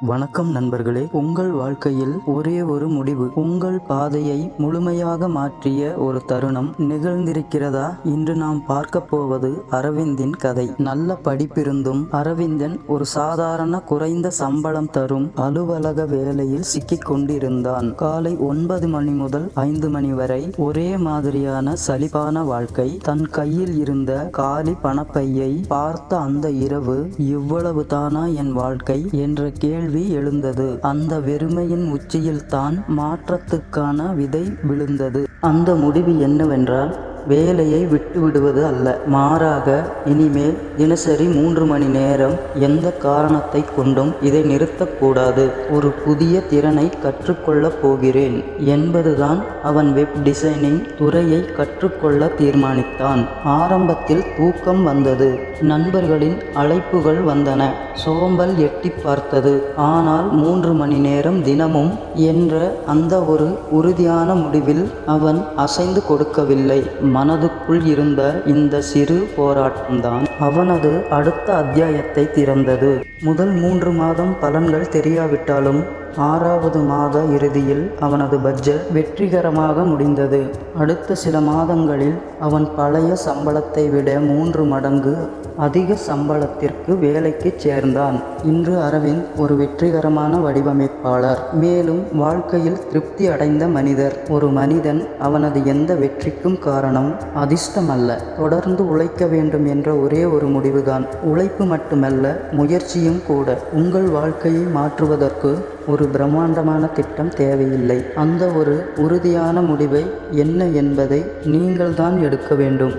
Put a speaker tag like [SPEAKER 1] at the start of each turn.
[SPEAKER 1] வணக்கம் நண்பர்களே. உங்கள் வாழ்க்கையில் ஒரே ஒரு முடிவு. உங்கள் பாதையை முழுமையாக மாற்றிய ஒரு தருணம் நிகழ்ந்திருக்கிறதா? இன்று நாம் பார்க்க போவது அரவிந்தின் கதை. நல்ல படிப்பிருந்தும் அரவிந்தன் ஒரு சாதாரண குறைந்த சம்பளம் தரும் அலுவலக வேலையில் சிக்கிக் கொண்டிருந்தான் காலை ஒன்பது மணி முதல் ஐந்து மணி வரை ஒரே மாதிரியான சலிப்பான வாழ்க்கை. தன் கையில் இருந்த காலி பணப்பையை பார்த்த அந்த இரவு இவ்வளவு தானா என் வாழ்க்கை? என்ற கேள்வி எழுந்தது. அந்த வெறுமையின் உச்சியில்தான் மாற்றத்துக்கான விதை விழுந்தது. அந்த முடிவு என்னவென்றால் வேலையை விட்டுவிடுவது அல்ல. மாறாக இனிமேல் தினசரி மூன்று மணி நேரம் எந்த காரணத்தை கொண்டும் இதை நிறுத்தக்கூடாது ஒரு புதிய திறனை கற்றுக்கொள்ளப் போகிறேன் என்பதுதான் அவன் வெப் டிசைனிங் துறையை கற்றுக்கொள்ள தீர்மானித்தான். ஆரம்பத்தில் தூக்கம் வந்தது. நண்பர்களின் அழைப்புகள் வந்தன. சோம்பல் எட்டி பார்த்தது. ஆனால் மூன்று மணி நேரம் தினமும் என்ற அந்த ஒரு உறுதியான முடிவில் அவன் அசைந்து கொடுக்கவில்லை. மனதுக்குள் இருந்த இந்த சிறு போராட்டம்தான் அவனது அடுத்த அத்தியாயத்தை திறந்தது. முதல் மூன்று மாதம் பலன்கள் தெரியாவிட்டாலும் ஆறாவது மாத இறுதியில் அவனது பட்ஜெட் வெற்றிகரமாக முடிந்தது. அடுத்த சில மாதங்களில் அவன் பழைய சம்பளத்தை விட மூன்று மடங்கு அதிக சம்பளத்திற்கு வேலைக்கு சேர்ந்தான். இன்று அரவிந்த் ஒரு வெற்றிகரமான வடிவமைப்பாளர். மேலும் வாழ்க்கையில் திருப்தி அடைந்த மனிதர். ஒரு மனிதன் அவனது எந்த வெற்றிக்கும் காரணம் அதிர்ஷ்டம் அல்ல தொடர்ந்து உழைக்க வேண்டும் என்ற ஒரே ஒரு முடிவுதான். உழைப்பு மட்டுமல்ல முயற்சியும் கூட. உங்கள் வாழ்க்கையை மாற்றுவதற்கு ஒரு பிரம்மாண்டமான திட்டம் தேவையில்லை. அந்த ஒரு உறுதியான முடிவை என்ன என்பதை நீங்கள்தான் எடுக்க வேண்டும்.